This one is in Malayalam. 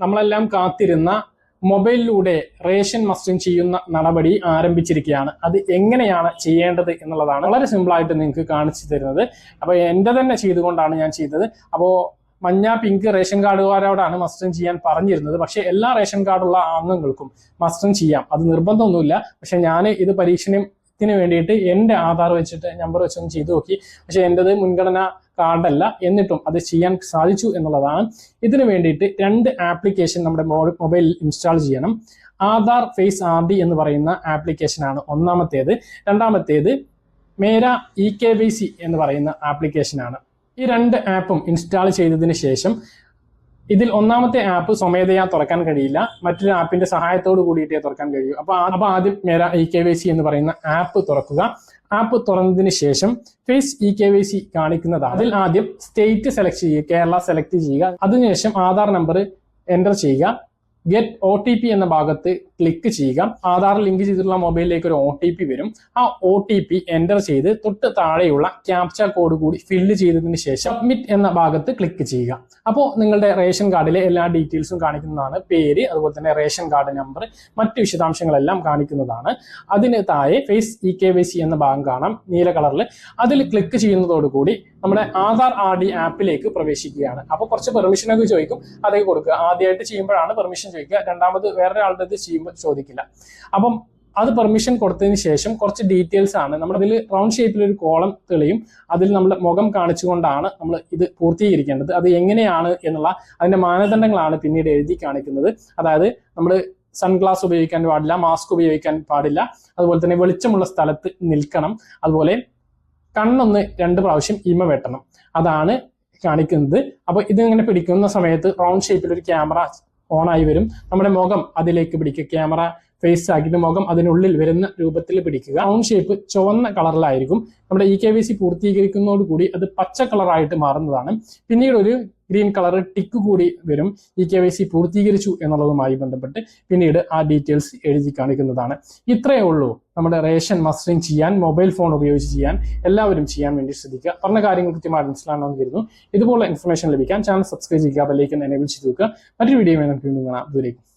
നമ്മളെല്ലാം കാത്തിരുന്ന മൊബൈലിലൂടെ റേഷൻ മസ്റ്റിംഗ് ചെയ്യുന്ന നടപടി ആരംഭിച്ചിരിക്കുകയാണ്. അത് എങ്ങനെയാണ് ചെയ്യേണ്ടത് എന്നുള്ളതാണ് വളരെ സിമ്പിളായിട്ട് നിങ്ങൾക്ക് കാണിച്ചു തരുന്നത്. അപ്പോൾ എന്റെ തന്നെ ചെയ്തുകൊണ്ടാണ് ഞാൻ ചെയ്തത്. അപ്പോൾ മഞ്ഞ പിങ്ക് റേഷൻ കാർഡുകാരോടാണ് മസ്റ്റിംഗ് ചെയ്യാൻ പറഞ്ഞിരുന്നത്. പക്ഷേ എല്ലാ റേഷൻ കാർഡുള്ള അംഗങ്ങൾക്കും മസ്റ്റിംഗ് ചെയ്യാം. അത് നിർബന്ധമൊന്നുമില്ല. പക്ഷെ ഞാൻ ഇത് പരീക്ഷണത്തിന് വേണ്ടിയിട്ട് എന്റെ ആധാർ വെച്ചിട്ട് നമ്പർ വെച്ചൊന്ന് ചെയ്തു നോക്കി. പക്ഷെ എന്റെത് മുൻഗണന കാർഡല്ല എന്നിട്ടും അത് ചെയ്യാൻ സാധിച്ചു എന്നുള്ളതാണ്. ഇതിനു വേണ്ടിയിട്ട് രണ്ട് ആപ്ലിക്കേഷൻ നമ്മുടെ മൊബൈലിൽ ഇൻസ്റ്റാൾ ചെയ്യണം. ആധാർ ഫേസ് ഡി എന്ന് പറയുന്ന ആപ്ലിക്കേഷനാണ് ഒന്നാമത്തേത്. രണ്ടാമത്തേത് Mera E K Y C എന്ന് പറയുന്ന ആപ്ലിക്കേഷനാണ് ഈ രണ്ട് ആപ്പും ഇൻസ്റ്റാൾ ചെയ്തതിന് ശേഷം ഇതിൽ ഒന്നാമത്തെ ആപ്പ് സ്വമേധയാ തുറക്കാൻ കഴിയില്ല. മറ്റൊരു ആപ്പിന്റെ സഹായത്തോട് കൂടിയിട്ടേ തുറക്കാൻ കഴിയൂ. അപ്പൊ അപ്പൊ ആദ്യം Mera E K Y C എന്ന് പറയുന്ന ആപ്പ് തുറക്കുക. ആപ്പ് തുറന്നതിന് ശേഷം face e K Y C കാണിക്കുന്നതാണ്. അതിൽ ആദ്യം സ്റ്റേറ്റ് സെലക്ട് ചെയ്യുക കേരള സെലക്ട് ചെയ്യുക. അതിനുശേഷം ആധാർ നമ്പർ എന്റർ ചെയ്യുക. ഗെറ്റ് ഒ ടി പി എന്ന ഭാഗത്ത് ക്ലിക്ക് ചെയ്യുക. ആധാർ ലിങ്ക് ചെയ്തിട്ടുള്ള മൊബൈലിലേക്ക് ഒരു ഒ ടി പി വരും. ആ ഒ ടി പി എന്റർ ചെയ്ത് തൊട്ട് താഴെയുള്ള ക്യാപ്ച കോഡ് കൂടി ഫില്ല് ചെയ്തതിന് ശേഷം സബ്മിറ്റ് എന്ന ഭാഗത്ത് ക്ലിക്ക് ചെയ്യുക. അപ്പോൾ നിങ്ങളുടെ റേഷൻ കാർഡിലെ എല്ലാ ഡീറ്റെയിൽസും കാണിക്കുന്നതാണ് പേര് അതുപോലെ തന്നെ റേഷൻ കാർഡ് നമ്പർ മറ്റ് വിശദാംശങ്ങളെല്ലാം കാണിക്കുന്നതാണ്. അതിന് താഴെ face e K Y C എന്ന ഭാഗം കാണാം നീല കളറിൽ അതിൽ ക്ലിക്ക് ചെയ്യുന്നതോടുകൂടി നമ്മുടെ ആധാർ ആർ ഡി ആപ്പിലേക്ക് പ്രവേശിക്കുകയാണ്. അപ്പോൾ കുറച്ച് പെർമിഷനൊക്കെ ചോദിക്കും. അതൊക്കെ കൊടുക്കുക. ആദ്യമായിട്ട് ചെയ്യുമ്പോഴാണ് പെർമിഷൻ ചോദിക്കുക. രണ്ടാമത് വേറൊരാളുടെ അത് ചെയ്യുമ്പോൾ ചോദിക്കില്ല. അപ്പം അത് പെർമിഷൻ കൊടുത്തതിന് ശേഷം കുറച്ച് ഡീറ്റെയിൽസ് ആണ്. നമ്മൾ അതിൽ റൗണ്ട് ഷേപ്പിൽ ഒരു കോളം തെളിയും. അതിൽ നമ്മൾ മുഖം കാണിച്ചുകൊണ്ടാണ് നമ്മൾ ഇത് പൂർത്തീകരിക്കേണ്ടത്. അത് എങ്ങനെയാണ് എന്നുള്ള അതിന്റെ മാനദണ്ഡങ്ങളാണ് പിന്നീട് എഴുതി കാണിക്കുന്നത്. അതായത് നമ്മൾ സൺഗ്ലാസ് ഉപയോഗിക്കാൻ പാടില്ല മാസ്ക് ഉപയോഗിക്കാൻ പാടില്ല. അതുപോലെ തന്നെ വെളിച്ചമുള്ള സ്ഥലത്ത് നിൽക്കണം. അതുപോലെ കണ്ണൊന്ന് രണ്ട് പ്രാവശ്യം ഇമ വെട്ടണം. അതാണ് കാണിക്കുന്നത്. അപ്പൊ ഇതിങ്ങനെ പിടിക്കുന്ന സമയത്ത് റൗണ്ട് ഷേപ്പിൽ ഒരു ക്യാമറ ഓൺ ആയി വരും. നമ്മുടെ മുഖം അതിലേക്ക് പിടിക്കുക ക്യാമറ ഫേസ് ആക്കിയിട്ട് മുഖം അതിനുള്ളിൽ വരുന്ന രൂപത്തിൽ പിടിക്കുക. റൗണ്ട് ഷേപ്പ് ചുവന്ന കളറിലായിരിക്കും. നമ്മുടെ ഇ കെ വി സി പൂർത്തീകരിക്കുന്നതോടുകൂടി അത് പച്ച കളറായിട്ട് മാറുന്നതാണ്. പിന്നീട് ഒരു ഗ്രീൻ കളർ ടിക്ക് കൂടി വരും. ഇ കെ വൈ സി പൂർത്തീകരിച്ചു എന്നുള്ളതുമായി ബന്ധപ്പെട്ട് പിന്നീട് ആ ഡീറ്റെയിൽസ് എഴുതി കാണിക്കുന്നതാണ്. ഇത്രയേ ഉള്ളൂ നമ്മുടെ റേഷൻ മസ്റ്ററിംഗ് ചെയ്യാൻ മൊബൈൽ ഫോൺ ഉപയോഗിച്ച് ചെയ്യാൻ എല്ലാവരും ചെയ്യാൻ വേണ്ടി ശ്രദ്ധിക്കുക. പറഞ്ഞ കാര്യങ്ങൾ കൃത്യമായി മനസ്സിലാണെന്ന് കരുതുന്നു. ഇതുപോലെ ഇൻഫർമേഷൻ ലഭിക്കാൻ ചാനൽ സബ്സ്ക്രൈബ് ചെയ്യുക ബെല്ലൈക്കൻ എനേബിൾ ചെയ്ത് വെക്കുക. മറ്റൊരു വീഡിയോ നമുക്ക് വീണ്ടും കാണാം. ദൂരേക്കും